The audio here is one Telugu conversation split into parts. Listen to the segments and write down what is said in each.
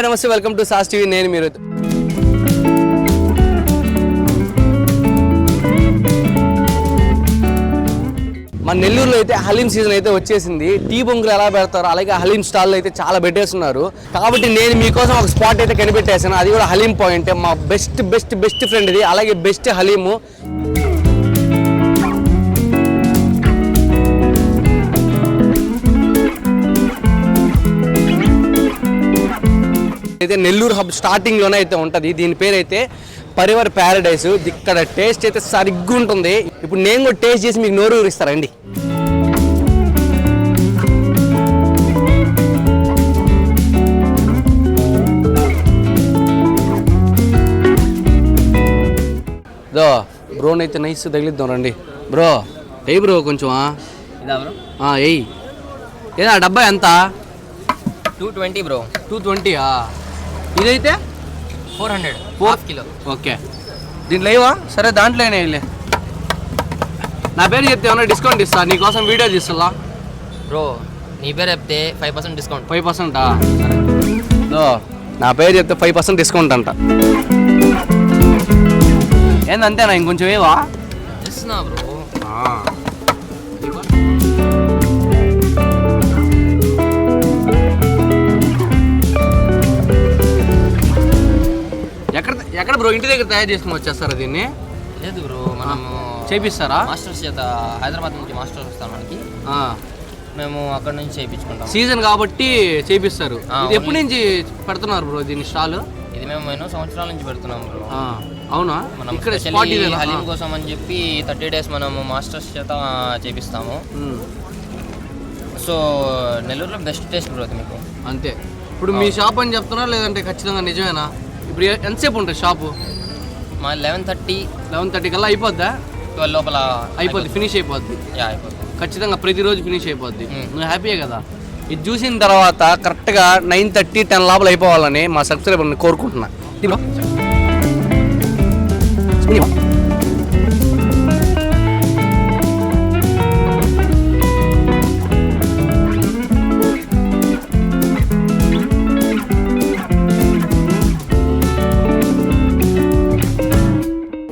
హాయ్ నమస్తే వెల్కమ్ టు సాస్ టీవీ. నేను మీరు మన నెల్లూరులో అయితే హలీం సీజన్ అయితే వచ్చేసింది. టీ బొంగులు ఎలా పెడతారు అలాగే హలీం స్టాల్ అయితే చాలా పెట్టేస్తున్నారు. కాబట్టి నేను మీకోసం ఒక స్పాట్ అయితే కనిపెట్టేసాను అది కూడా హలీం పాయింట్ మా బెస్ట్ బెస్ట్ బెస్ట్ ఫ్రెండ్ ఇది అలాగే బెస్ట్ హలీము. నెల్లూరు హబ్ స్టార్టింగ్లోనే అయితే ఉంటది. దీని పేరు అయితే పరివర్ ప్యారడైస్. ఇక్కడ టేస్ట్ అయితే సరిగ్గా ఉంటుంది ఇప్పుడు నేను కూడా టేస్ట్ చేసి మీకు నోరు ఊరిస్తారండి దో బ్రోన్ అయితే నైస్ తగిలిద్దాం రండి. బ్రో ఎయ్ బ్రో కొంచెం ఎయ్ ఏదా డబ్బా ఎంత? టూ ట్వంటీ బ్రో టూ ట్వంటీయా ఇదైతే? Four hundred. Half kilo. Okay. దీంట్లో లేవా సరే దాంట్లోనే వెళ్ళే నా పేరు చెప్తే ఏమన్నా డిస్కౌంట్ ఇస్తా? నీకోసం వీడియో తీస్తున్నా. బ్రో నీ పేరు చెప్తే ఫైవ్ పర్సెంట్ డిస్కౌంట్ ఫైవ్ పర్సెంటా నా పేరు చెప్తే ఫైవ్ పర్సెంట్ డిస్కౌంట్ అంట. ఏందంతేనా ఇంకొంచెం ఏవా? ఇస్తున్నా బ్రో. ఎక్కడ బ్రో? ఇంటి దగ్గర తయారు చేసుకుని వచ్చేస్తారా దీన్ని? లేదు బ్రో మనము చేపిస్తారా? మాస్టర్స్ చేత హైదరాబాద్ నుంచి మాస్టర్స్ వస్తారు మనకి. మేము అక్కడ నుంచి చేయించుకుంటాం సీజన్ కాబట్టి చేపిస్తారు. ఇది ఎప్పటి నుంచి పెడుతున్నారు బ్రో దీని స్టాల్? ఇది మేము ఎన్నో సంవత్సరాల నుంచి పెడుతున్నాం బ్రో. అవునా? మనం ఇక్కడ? హలీం కోసం అని చెప్పి థర్టీ డేస్ మనము మాస్టర్స్ చేత చేపిస్తాము. సో నెల్లూరులో బెస్ట్ టేస్ట్ బ్రో అది మీకు. అంతే. ఇప్పుడు మీ షాప్ అని చెప్తున్నా లేదంటే ఖచ్చితంగా నిజమేనా? ఇప్పుడు ఎంతసేపు ఉంటుంది షాపు? మా లెవెన్ థర్టీ. లెవెన్ థర్టీ కల్లా అయిపోద్దా? ట్వెల్వ్ లోపల అయిపోద్ది ఫినిష్ అయిపోద్ది. యా అయిపోతుంది ఖచ్చితంగా ప్రతిరోజు ఫినిష్ అయిపోద్ది. నువ్వు హ్యాపీయే కదా? ఇది చూసిన తర్వాత కరెక్ట్గా నైన్ థర్టీ టెన్ లోపల అయిపోవాలని మా సబ్స్క్రైబర్ని కోరుకుంటున్నా.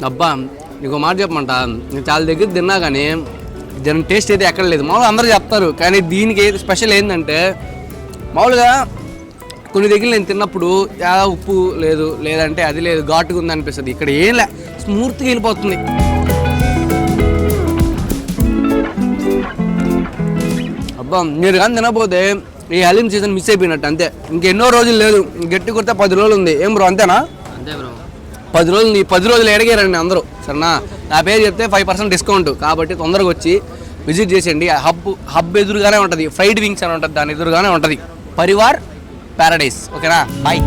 అబ్బా నీకు మాట చెప్పమంట. నేను చాలా దగ్గర తిన్నా కానీ దాని టేస్ట్ అయితే ఎక్కడ లేదు. మామూలుగా అందరూ చెప్తారు కానీ దీనికి స్పెషల్ ఏంటంటే మామూలుగా కొన్ని దగ్గర నేను తిన్నప్పుడు ఎలా ఉప్పు లేదు లేదంటే అది లేదు ఘాటుగా ఉంది అనిపిస్తుంది. ఇక్కడ ఏం లే స్మూత్గా వెళ్ళిపోతుంది. అబ్బా మీరు కానీ తినకపోతే ఈ హలీం సీజన్ మిస్ అయిపోయినట్టు అంతే. ఇంకెన్నో రోజులు లేదు గట్టి కొడితే పది రోజులు ఉంది. ఏం బ్రో అంతేనా? అంతే బ్రో. పది రోజులు ఈ పది రోజులు ఎడగారండి అందరూ సరేనా? నా పేరు చెప్తే ఫైవ్ పర్సెంట్ డిస్కౌంట్ కాబట్టి తొందరగా వచ్చి విజిట్ చేసేయండి. ఆ హబ్ హబ్ ఎదురుగానే ఉంటుంది. ఫ్రైడ్ వింగ్స్ అని ఉంటుంది. దాని ఎదురుగానే ఉంటుంది. పరివార్ ప్యారడైస్ ఓకేనా? బాయ్